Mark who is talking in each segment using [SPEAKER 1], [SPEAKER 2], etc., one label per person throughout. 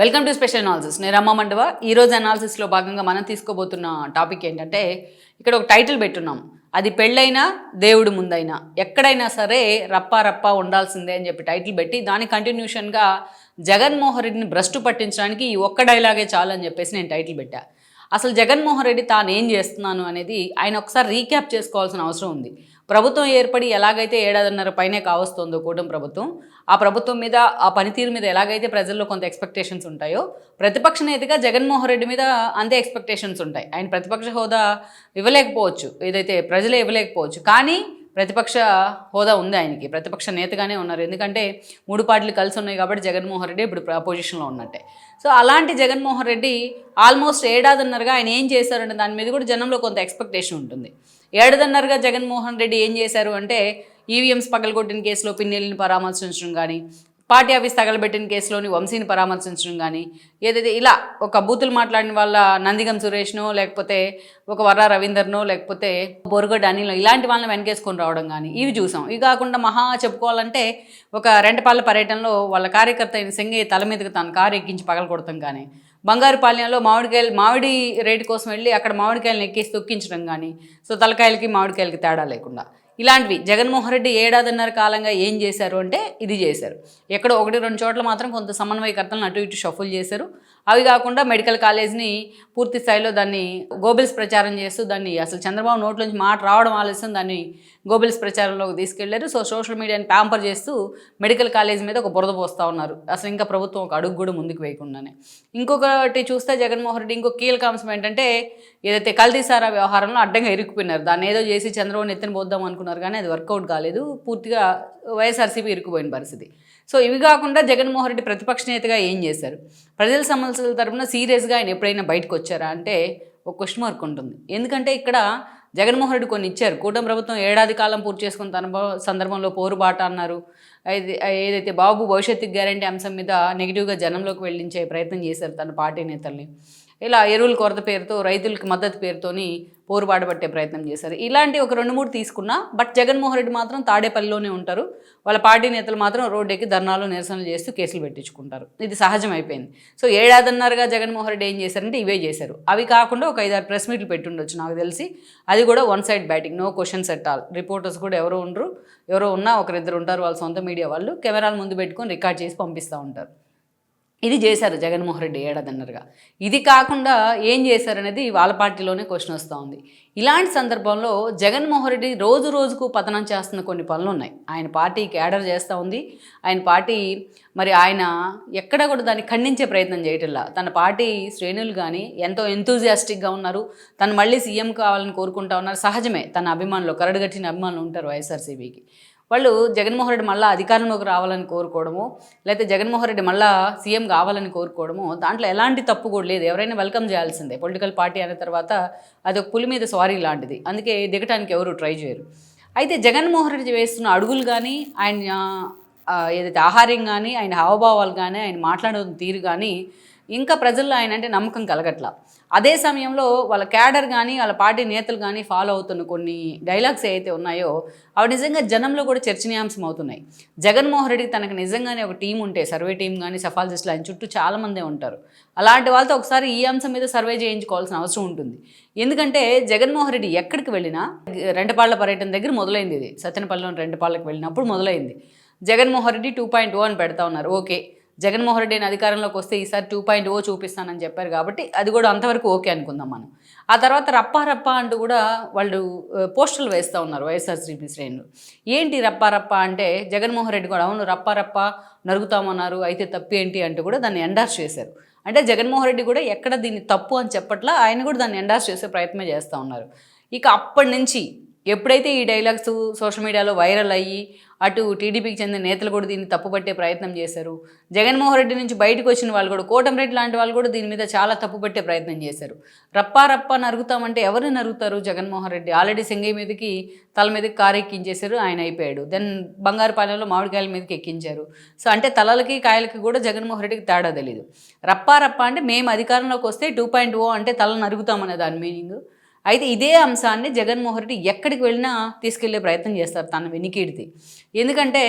[SPEAKER 1] Welcome to special analysis నేను రమ్మ మండవ. ఈరోజు అనాలిసిస్లో భాగంగా మనం తీసుకోబోతున్న టాపిక్ ఏంటంటే ఇక్కడ ఒక టైటిల్ పెట్టున్నాం. అది పెళ్ళైనా దేవుడు ముందైనా. ఎక్కడైనా సరే రప్పా రప్పా ఉండాల్సిందే అని చెప్పి టైటిల్ పెట్టి దాని కంటిన్యూషన్గా జగన్మోహన్ రెడ్డిని భ్రష్టు పట్టించడానికి ఈ ఒక్క డైలాగే చాలు అని చెప్పేసి నేను టైటిల్ పెట్టా. అసలు జగన్మోహన్ రెడ్డి తాను ఏం చేస్తున్నాను అనేది ఆయన ఒకసారి రీక్యాప్ చేసుకోవాల్సిన అవసరం ఉంది. ప్రభుత్వం ఏర్పడి ఎలాగైతే ఏడాదిన్నర పైనే కావస్తుందో కూటమి ప్రభుత్వం ఆ ప్రభుత్వం మీద ఆ పనితీరు మీద ఎలాగైతే ప్రజల్లో కొంత ఎక్స్పెక్టేషన్స్ ఉంటాయో ప్రతిపక్ష నేతగా జగన్మోహన్ రెడ్డి మీద అంతే ఎక్స్పెక్టేషన్స్ ఉంటాయి. ఆయన ప్రతిపక్ష హోదా ఇవ్వలేకపోవచ్చు ఏదైతే ప్రజలే ఇవ్వలేకపోవచ్చు. కానీ ప్రతిపక్ష హోదా ఉంది ఆయనకి ప్రతిపక్ష నేతగానే ఉన్నారు. ఎందుకంటే మూడు పార్టీలు కలిసి ఉన్నాయి కాబట్టి జగన్మోహన్ రెడ్డి ఇప్పుడు పొజిషన్లో ఉన్నట్టే. సో అలాంటి జగన్మోహన్ రెడ్డి ఆల్మోస్ట్ ఏడాదిన్నరగా ఆయన ఏం చేశారనే దాని మీద కూడా జనంలో కొంత ఎక్స్పెక్టేషన్ ఉంటుంది. ఏడదన్నరగా జగన్మోహన్ రెడ్డి ఏం చేశారు అంటే ఈవీఎంస్ పగలగొట్టిన కేసులో పిన్నెల్ని పరామర్శించడం కానీ పార్టీ ఆఫీస్ తగలబెట్టిన కేసులోని వంశీని పరామర్శించడం కానీ ఏదైతే ఇలా ఒక బూతులు మాట్లాడిన వాళ్ళ నందిగం సురేష్నో లేకపోతే ఒక వర్ర రవీందర్నో లేకపోతే బొరుగడ్డ అనిల్ ఇలాంటి వాళ్ళని వెనకేసుకొని రావడం కానీ ఇవి చూసాం. ఇవి కాకుండా మహా చెప్పుకోవాలంటే ఒక రెంటపాళ్ళ పర్యటనలో వాళ్ళ కార్యకర్త అయిన సింగయ్య తల మీదకి తన కారు ఎక్కించి పగల కొడతాం కానీ బంగారుపాలెంలో మామిడికాయలు మామిడి రేటు కోసం వెళ్ళి అక్కడ మామిడికాయలను ఎక్కేసి తొక్కించడం కానీ సో తలకాయలకి మామిడికాయలకి తేడా లేకుండా. ఇలాంటివి జగన్మోహన్ రెడ్డి ఏడాదిన్నర కాలంగా ఏం చేశారు అంటే ఇది చేశారు. ఎక్కడో ఒకటి రెండు చోట్ల మాత్రం కొంత సమన్వయకర్తలను అటు ఇటు షఫుల్ చేశారు. అవి కాకుండా మెడికల్ కాలేజ్ని పూర్తి స్థాయిలో దాన్ని గోబిల్స్ ప్రచారం చేస్తూ దాన్ని అసలు చంద్రబాబు నోట్లోంచి మాట రావడం ఆలస్యం దాన్ని గోబిల్స్ ప్రచారంలోకి తీసుకెళ్ళారు. సో సోషల్ మీడియాని ప్యాంపర్ చేస్తూ మెడికల్ కాలేజ్ మీద ఒక బురద పోస్తూ ఉన్నారు. అసలు ఇంకా ప్రభుత్వం ఒక అడుగు కూడా ముందుకు వేయకుండానే. ఇంకొకటి చూస్తే జగన్మోహన్ రెడ్డి ఇంకో కీలక అంశం ఏంటంటే ఏదైతే కల్తీసారా వ్యవహారంలో అడ్డంగా ఇరుక్కుపోయినారు. దాన్ని ఏదో చేసి చంద్రబాబు ఎత్తిన పోద్దాం అనుకున్నారు కానీ అది వర్కౌట్ కాలేదు. పూర్తిగా వైఎస్ఆర్సీపీ ఇరుక్కుపోయిన పరిస్థితి. సో ఇవి కాకుండా జగన్మోహన్ రెడ్డి ప్రతిపక్ష నేతగా ఏం చేశారు? ప్రజల సమస్యల తరపున సీరియస్గా ఆయన ఎప్పుడైనా బయటకు వచ్చారా? అంటే ఒక క్వశ్చన్ మార్క్ ఉంటుంది. ఎందుకంటే ఇక్కడ జగన్మోహన్ రెడ్డి కొన్ని ఇచ్చారు. కూటమి ప్రభుత్వం ఏడాది కాలం పూర్తి చేసుకున్న తన సందర్భంలో పోరుబాట అన్నారు. అయితే ఏదైతే బాబు భవిష్యత్తు గ్యారంటీ అంశం మీద నెగిటివ్గా జనంలోకి వెళ్ళించే ప్రయత్నం చేశారు తన పార్టీ నేతల్ని. ఇలా ఎరువుల కొరత పేరుతో రైతులకి మద్దతు పేరుతోని పోరుబాట పట్టే ప్రయత్నం చేశారు. ఇలాంటి ఒక రెండు మూడు తీసుకున్నా బట్ జగన్మోహన్ రెడ్డి మాత్రం తాడేపల్లిలోనే ఉంటారు. వాళ్ళ పార్టీ నేతలు మాత్రం రోడ్డెక్కి ధర్నాలు నిరసనలు చేస్తూ కేసులు పెట్టించుకుంటారు. ఇది సహజం అయిపోయింది సో ఏడాదిన్నరగా జగన్మోహన్ రెడ్డి ఏం చేశారంటే ఇవే చేశారు. అవి కాకుండా ఒక ఐదారు ప్రెస్ మీట్లు పెట్టుండొచ్చు నాకు తెలిసి. అది కూడా one side batting no questions at all. Reporters కూడా ఎవరో ఉండరు ఎవరో ఉన్నా ఒకరిద్దరు ఉంటారు వాళ్ళ సొంత మీడియా వాళ్ళు. కెమెరాలు ముందు పెట్టుకొని రికార్డ్ చేసి పంపిస్తూ ఉంటారు. ఇది చేశారు జగన్మోహన్ రెడ్డి ఏడాదిన్నరగా. ఇది కాకుండా ఏం చేశారనేది వాళ్ళ పార్టీలోనే క్వశ్చన్ వస్తూ ఉంది. ఇలాంటి సందర్భంలో జగన్మోహన్ రెడ్డి రోజు రోజుకు పతనం చేస్తున్న కొన్ని పనులు ఉన్నాయి. ఆయన పార్టీ క్యాడర్ చేస్తూ ఉంది. ఆయన పార్టీ మరి ఆయన ఎక్కడ కూడా దాన్ని ఖండించే ప్రయత్నం చేయటంలా. తన పార్టీ శ్రేణులు కానీ ఎంతో ఎంతూజియాస్టిక్గా ఉన్నారు. తను మళ్ళీ సీఎం కావాలని కోరుకుంటా ఉన్నారు. సహజమే తన అభిమానులు కరడుగట్టిన అభిమానులు ఉంటారు వైఎస్ఆర్సీబీకి వాళ్ళు జగన్మోహన్ రెడ్డి మళ్ళీ అధికారంలోకి రావాలని కోరుకోవడము లేకపోతే జగన్మోహన్ రెడ్డి మళ్ళీ సీఎం కావాలని కోరుకోవడము దాంట్లో ఎలాంటి తప్పు కూడా లేదు. ఎవరైనా వెల్కమ్ చేయాల్సిందే. పొలిటికల్ పార్టీ అయిన తర్వాత అది ఒక పులి మీద సారీ లాంటిది. అందుకే దిగటానికి ఎవరు ట్రై చేయరు. అయితే జగన్మోహన్ రెడ్డి వేస్తున్న అడుగులు కానీ ఆయన ఏదైతే ఆహార్యం కానీ ఆయన హావభావాలు కానీ ఆయన మాట్లాడే తీరు కానీ ఇంకా ప్రజల్లో ఆయన అంటే నమ్మకం కలగట్ల. అదే సమయంలో వాళ్ళ క్యాడర్ కానీ వాళ్ళ పార్టీ నేతలు కానీ ఫాలో అవుతున్న కొన్ని డైలాగ్స్ ఏవైతే ఉన్నాయో అవి నిజంగా జనంలో కూడా చర్చనీయాంశం అవుతున్నాయి. జగన్మోహన్ రెడ్డికి తనకు నిజంగానే ఒక టీం ఉంటే సర్వే టీం కానీ సఫాలజిస్టులు ఆయన చుట్టూ చాలామందే ఉంటారు. అలాంటి వాళ్ళతో ఒకసారి ఈ అంశం మీద సర్వే చేయించుకోవాల్సిన అవసరం ఉంటుంది. ఎందుకంటే జగన్మోహన్ రెడ్డి ఎక్కడికి వెళ్ళినా రెండపాళ్ళ పర్యటన దగ్గర మొదలైంది ఇది. సత్యనపల్లిలోని రెండపాళ్ళకి వెళ్ళినప్పుడు మొదలైంది. Jaganmohan Reddy two point O అని పెడతా ఉన్నారు. ఓకే. జగన్మోహన్ రెడ్డి నేను అధికారంలోకి వస్తే ఈసారి టూ పాయింట్ ఓ చూపిస్తానని చెప్పారు కాబట్టి అది కూడా అంతవరకు ఓకే అనుకుందాం మనం. ఆ తర్వాత రప్పా రప్పా అంటూ కూడా వాళ్ళు పోస్టులు పోస్టర్లు వేస్తూ ఉన్నారు వైఎస్ఆర్సీపీ శ్రేణులు. ఏంటి రప్పా రప్పా అంటే జగన్మోహన్ రెడ్డి కూడా అవును రప్పా రప్పా నరుగుతామన్నారు అయితే తప్పు ఏంటి? అంటూ కూడా దాన్ని ఎండార్స్ చేశారు. అంటే జగన్మోహన్ రెడ్డి కూడా ఎక్కడ దీన్ని తప్పు అని చెప్పట్లా ఆయన కూడా దాన్ని ఎండార్స్ చేసే ప్రయత్నం చేస్తూ ఉన్నారు. ఇక అప్పటి నుంచి ఎప్పుడైతే ఈ డైలాగ్స్ సోషల్ మీడియాలో వైరల్ అయ్యి అటు టీడీపీకి చెందిన నేతలు కూడా దీన్ని తప్పుపట్టే ప్రయత్నం చేశారు. జగన్మోహన్ రెడ్డి నుంచి బయటకు వచ్చిన వాళ్ళు కూడా కోటమిరెడ్డి లాంటి వాళ్ళు కూడా దీని మీద చాలా తప్పుపట్టే ప్రయత్నం చేశారు. రప్పా రప్పా నరుగుతామంటే ఎవరు నరుగుతారు జగన్మోహన్ రెడ్డి? ఆల్రెడీ సింగయ్య మీదకి తల మీదకి కారు ఎక్కించేశారు ఆయన అయిపోయాడు. దెన్ బంగారుపాలెంలో మామిడికాయల మీదకి ఎక్కించారు. సో అంటే తలలకి కాయలకి కూడా జగన్మోహన్ రెడ్డికి తేడా తెలియదు రప్పా రప్పా అంటే మేము అధికారంలోకి వస్తే టూ పాయింట్ ఓ అంటే తల నరుగుతామనే దాని మీనింగ్. అయితే ఇదే అంశాన్ని జగన్మోహన్ రెడ్డి ఎక్కడికి వెళ్ళినా తీసుకెళ్ళే ప్రయత్నం చేస్తారు తన వెనికిడితే ఎందుకంటే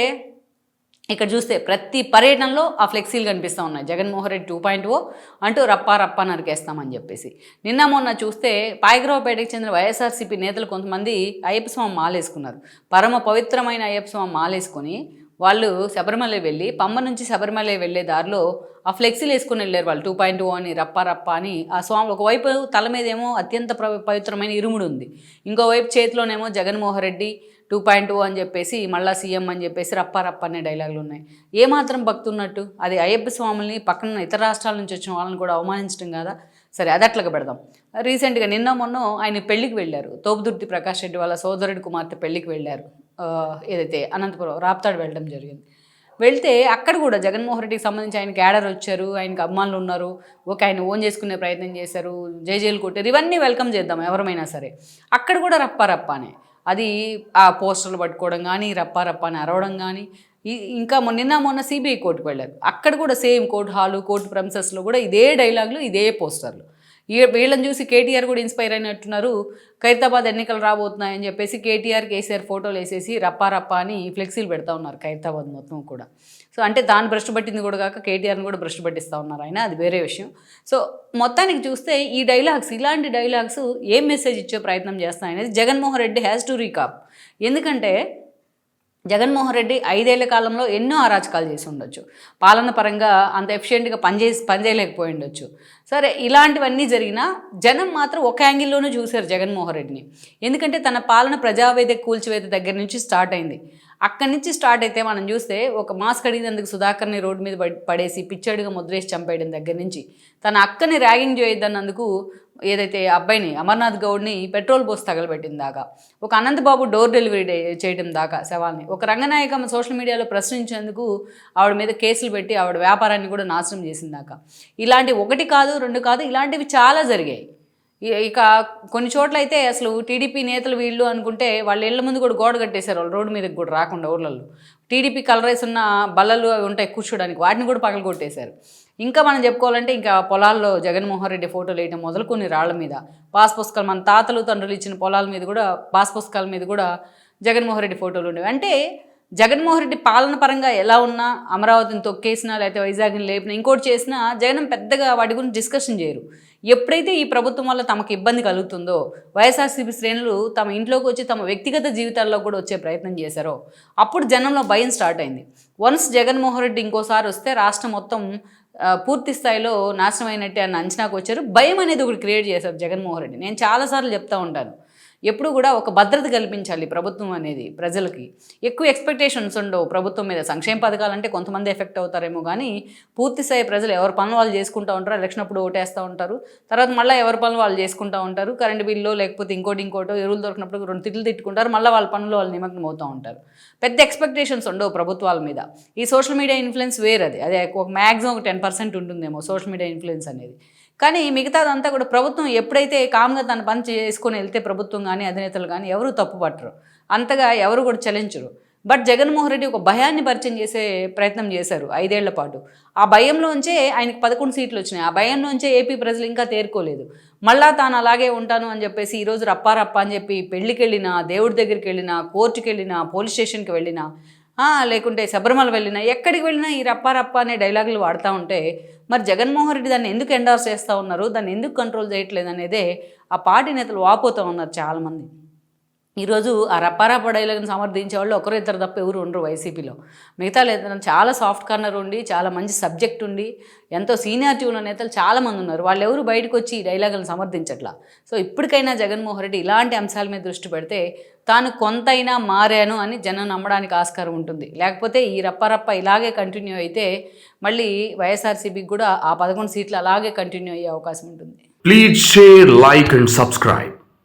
[SPEAKER 1] ఇక్కడ చూస్తే ప్రతి పర్యటనలో ఆ ఫ్లెక్సీలు కనిపిస్తూ ఉన్నాయి. Jaganmohan Reddy two point O అంటూ రప్పా రప్పా నరికేస్తామని చెప్పేసి. నిన్న మొన్న చూస్తే పాయగ్రావుపేటకి చెందిన వైఎస్ఆర్సీపీ నేతలు కొంతమంది అయ్యప్ప స్వామి మాలేసుకున్నారు. పరమ పవిత్రమైన అయ్యప్ప స్వామి మాలేసుకొని వాళ్ళు శబరిమల వెళ్ళి పమ్మ నుంచి శబరిమల వెళ్ళే దారిలో ఆ ఫ్లెక్సీలు వేసుకుని వెళ్ళారు వాళ్ళు. టూ పాయింట్ టూ అని రప్ప రప్ప అని. ఆ స్వామి ఒకవైపు తల మీదేమో అత్యంత ప్ర- పవిత్రమైన ఇరుముడు ఉంది. ఇంకోవైపు చేతిలోనేమో Jaganmohan Reddy two point two అని చెప్పేసి మళ్ళా సీఎం అని చెప్పేసి రప్ప రప్ప అనే డైలాగులు ఉన్నాయి. ఏమాత్రం భక్తున్నట్టు అది అయ్యప్ప స్వాముల్ని పక్కన ఇతర రాష్ట్రాల నుంచి వచ్చిన వాళ్ళని కూడా అవమానించడం కదా? సరే అది అట్లగా పెడదాం. రీసెంట్గా నిన్న మొన్న ఆయన పెళ్ళికి వెళ్ళారు. తోపుదుర్తి ప్రకాష్ రెడ్డి వాళ్ళ సోదరుడి కుమార్తె పెళ్ళికి వెళ్ళారు. ఏదైతే అనంతపురం రాప్తాడు వెళ్ళడం జరిగింది. వెళ్తే అక్కడ కూడా జగన్మోహన్ రెడ్డికి సంబంధించి ఆయన క్యాడర్ వచ్చారు ఆయనకి అభిమానులు ఉన్నారు. ఒక ఆయన ఓన్ చేసుకునే ప్రయత్నం చేశారు జైజేలు కొట్టారు. ఇవన్నీ వెల్కమ్ చేద్దాం ఎవరమైనా సరే. అక్కడ కూడా రప్పారప్పానే అది ఆ పోస్టర్లు పట్టుకోవడం కానీ రప్ప అని అరవడం కానీ ఇంకా మొన్న నిన్న మొన్న సిబిఐ కోర్టుకు వెళ్ళారు. అక్కడ కూడా సేమ్ కోర్టు హాలు కోర్టు ప్రమిసెస్లో కూడా ఇదే డైలాగులు ఇదే పోస్టర్లు వీళ్ళని చూసి కేటీఆర్ కూడా ఇన్స్పైర్ అయినట్టున్నారు. ఖైరతాబాద్ ఎన్నికలు రాబోతున్నాయని చెప్పేసి కేటీఆర్ కేసీఆర్ ఫోటోలు వేసేసి రప్పా రప్పా అని ఫ్లెక్సీలు పెడతా ఉన్నారు ఖైరతాబాద్ మొత్తం కూడా. సో అంటే దాన్ని భ్రష్టు పట్టింది కూడా కాక కేటీఆర్ని కూడా భ్రష్టు పట్టిస్తూ ఉన్నారు ఆయన. అది వేరే విషయం. సో మొత్తానికి చూస్తే ఈ డైలాగ్స్ ఇలాంటి డైలాగ్స్ ఏం మెసేజ్ ఇచ్చే ప్రయత్నం చేస్తాయనేది Jaganmohan Reddy has to recap ఎందుకంటే జగన్మోహన్ రెడ్డి ఐదేళ్ళ కాలంలో ఎన్నో అరాచకాలు చేసి ఉండొచ్చు. పాలన పరంగా అంత ఎఫిషియెంట్గా పనిచేసి పనిచేయలేకపోయి ఉండొచ్చు. సరే ఇలాంటివన్నీ జరిగినా జనం మాత్రం ఒక యాంగిల్లోనే చూశారు జగన్మోహన్ రెడ్డిని. ఎందుకంటే తన పాలన ప్రజావేదిక కూల్చివేత దగ్గర నుంచి స్టార్ట్ అయింది. అక్కడి నుంచి స్టార్ట్ అయితే మనం చూస్తే ఒక మాస్క్ అడిగినందుకు సుధాకర్ని రోడ్డు మీద పడేసి పిచ్చడిగా ముద్రేసి చంపేయడం దగ్గర నుంచి. తన అక్కని ర్యాగింగ్ చేయొద్దన్నందుకు ఏదైతే అబ్బాయిని అమర్నాథ్ గౌడ్ని పెట్రోల్ పోసి తగలబెట్టిన దాకా ఒక అనంతబాబు డోర్ డెలివరీ చేయడం దాకా శవాల్ని ఒక రంగనాయకమ్మ సోషల్ మీడియాలో ప్రశ్నించేందుకు ఆవిడ మీద కేసులు పెట్టి ఆవిడ వ్యాపారాన్ని కూడా నాశనం చేసిన దాకా. ఇలాంటి ఒకటి కాదు రెండు కాదు ఇలాంటివి చాలా జరిగాయి. ఇక కొన్ని చోట్ల అయితే అసలు టీడీపీ నేతలు వీళ్ళు అనుకుంటే వాళ్ళ ఇళ్ళ ముందు కూడా గోడ కట్టేశారు వాళ్ళు రోడ్డు మీదకి కూడా రాకుండా ఊర్లలో టీడీపీ కలరేసి ఉన్న బల్లలు అవి ఉంటాయి కూర్చోడానికి వాటిని కూడా పగలు కొట్టేశారు. ఇంకా మనం చెప్పుకోవాలంటే ఇంకా పొలాల్లో జగన్మోహన్ రెడ్డి ఫోటోలు వేయడం మొదలు కొన్ని రాళ్ళ మీద. పాస్ పుస్తకాలు మన తాతలు తండ్రులు ఇచ్చిన పొలాల మీద కూడా పాస్ పుస్తకాల మీద కూడా జగన్మోహన్ రెడ్డి ఫోటోలు ఉండేవి. అంటే జగన్మోహన్ రెడ్డి పాలన పరంగా ఎలా ఉన్నా అమరావతిని తొక్కేసినా లేకపోతే వైజాగ్ని లేపినా ఇంకోటి చేసినా జగన్ పెద్దగా వాటి గురించి డిస్కషన్ చేయరు. ఎప్పుడైతే ఈ ప్రభుత్వం వల్ల తమకు ఇబ్బంది కలుగుతుందో వైఎస్ఆర్సీపీ శ్రేణులు తమ ఇంట్లోకి వచ్చి తమ వ్యక్తిగత జీవితాల్లో కూడా వచ్చే ప్రయత్నం చేశారో అప్పుడు జనంలో భయం స్టార్ట్ అయింది. వన్స్ జగన్మోహన్ రెడ్డి ఇంకోసారి వస్తే రాష్ట్రం మొత్తం పూర్తి స్థాయిలో నాశనం అయినట్టే అన్న అంచనాకు వచ్చారు. భయం అనేది ఒకటి క్రియేట్ చేశారు జగన్మోహన్ రెడ్డి. నేను చాలాసార్లు చెప్తా ఉంటాను. ఎప్పుడు కూడా ఒక భద్రత కల్పించాలి ప్రభుత్వం అనేది ప్రజలకి. ఎక్కువ ఎక్స్పెక్టేషన్స్ ఉండవు ప్రభుత్వం మీద. సంక్షేమ పథకాలంటే కొంతమంది ఎఫెక్ట్ అవుతారేమో కానీ పూర్తి స్థాయి ప్రజలు ఎవరి పనులు వాళ్ళు చేసుకుంటూ ఉంటారు ఎలక్షన్ అప్పుడు ఓటేస్తూ ఉంటారు. తర్వాత మళ్ళీ ఎవరి పనులు వాళ్ళు చేసుకుంటూ ఉంటారు. కరెంట్ బిల్లు లేకపోతే ఇంకోటి ఇంకోటో ఎరువులు దొరికినప్పుడు రెండు తిట్లు తిట్టుకుంటారు. మళ్ళీ వాళ్ళ పనులు వాళ్ళు నిమగ్నం అవుతూ ఉంటారు. పెద్ద ఎక్స్పెక్టేషన్స్ ఉండవు ప్రభుత్వాల మీద. ఈ సోషల్ మీడియా ఇన్ఫ్లుయెన్స్ వేరది. అదే ఒక మ్యాక్సిమం ఒక టెన్ పర్సెంట్ ఉంటుందేమో సోషల్ మీడియా ఇన్ఫ్లుయెన్స్ అనేది. కానీ మిగతాదంతా కూడా ప్రభుత్వం ఎప్పుడైతే కామ్గా తన పని చేసుకొని వెళ్తే ప్రభుత్వం కానీ అధినేతలు కానీ ఎవరు తప్పు పట్టరు. అంతగా ఎవరు కూడా చలించరు. బట్ జగన్మోహన్ రెడ్డి ఒక భయాన్ని పరిచయం చేసే ప్రయత్నం చేశారు ఐదేళ్ళ పాటు. ఆ భయంలోంచే ఆయనకు పదకొండు సీట్లు వచ్చినాయి. ఆ భయంలోంచే ఏపీ ప్రజలు ఇంకా తేరుకోలేదు. మళ్ళా తాను అలాగే ఉంటాను అని చెప్పేసి ఈరోజు రప్పారప్ప అని చెప్పి పెళ్ళికి వెళ్ళినా దేవుడి దగ్గరికి వెళ్ళినా కోర్టుకి వెళ్ళినా పోలీస్ స్టేషన్కి వెళ్ళినా లేకుంటే శబరిమల వెళ్ళినా ఎక్కడికి వెళ్ళినా ఈ రప్ప రప్ప అనే డైలాగులు వాడుతూ ఉంటే మరి జగన్మోహన్ రెడ్డి దాన్ని ఎందుకు ఎండార్స్ చేస్తూ ఉన్నారు? దాన్ని ఎందుకు కంట్రోల్ చేయట్లేదు అనేదే ఆ పార్టీ నేతలు వాపోతూ ఉన్నారు చాలామంది. ఈరోజు ఆ రప్పారప్ప డైలాగ్ని సమర్థించే వాళ్ళు ఒకరు ఇద్దరు తప్ప ఎవరు ఉండరు వైసీపీలో. మిగతా లేదా చాలా సాఫ్ట్ కార్నర్ ఉండి చాలా మంచి సబ్జెక్ట్ ఉండి ఎంతో సీనియారిటీ ఉన్న నేతలు చాలామంది ఉన్నారు. వాళ్ళు ఎవరు బయటకు వచ్చి ఈ డైలాగులను సమర్థించట్లా? సో ఇప్పటికైనా జగన్మోహన్ రెడ్డి ఇలాంటి అంశాల మీద దృష్టి పెడితే తాను కొంతైనా మారాను అని జనం నమ్మడానికి ఆస్కారం ఉంటుంది. లేకపోతే ఈ రప్పారప్ప ఇలాగే కంటిన్యూ అయితే మళ్ళీ వైఎస్ఆర్సీబీకి కూడా ఆ పదకొండు సీట్లు అలాగే కంటిన్యూ అయ్యే అవకాశం ఉంటుంది.
[SPEAKER 2] Please share like and subscribe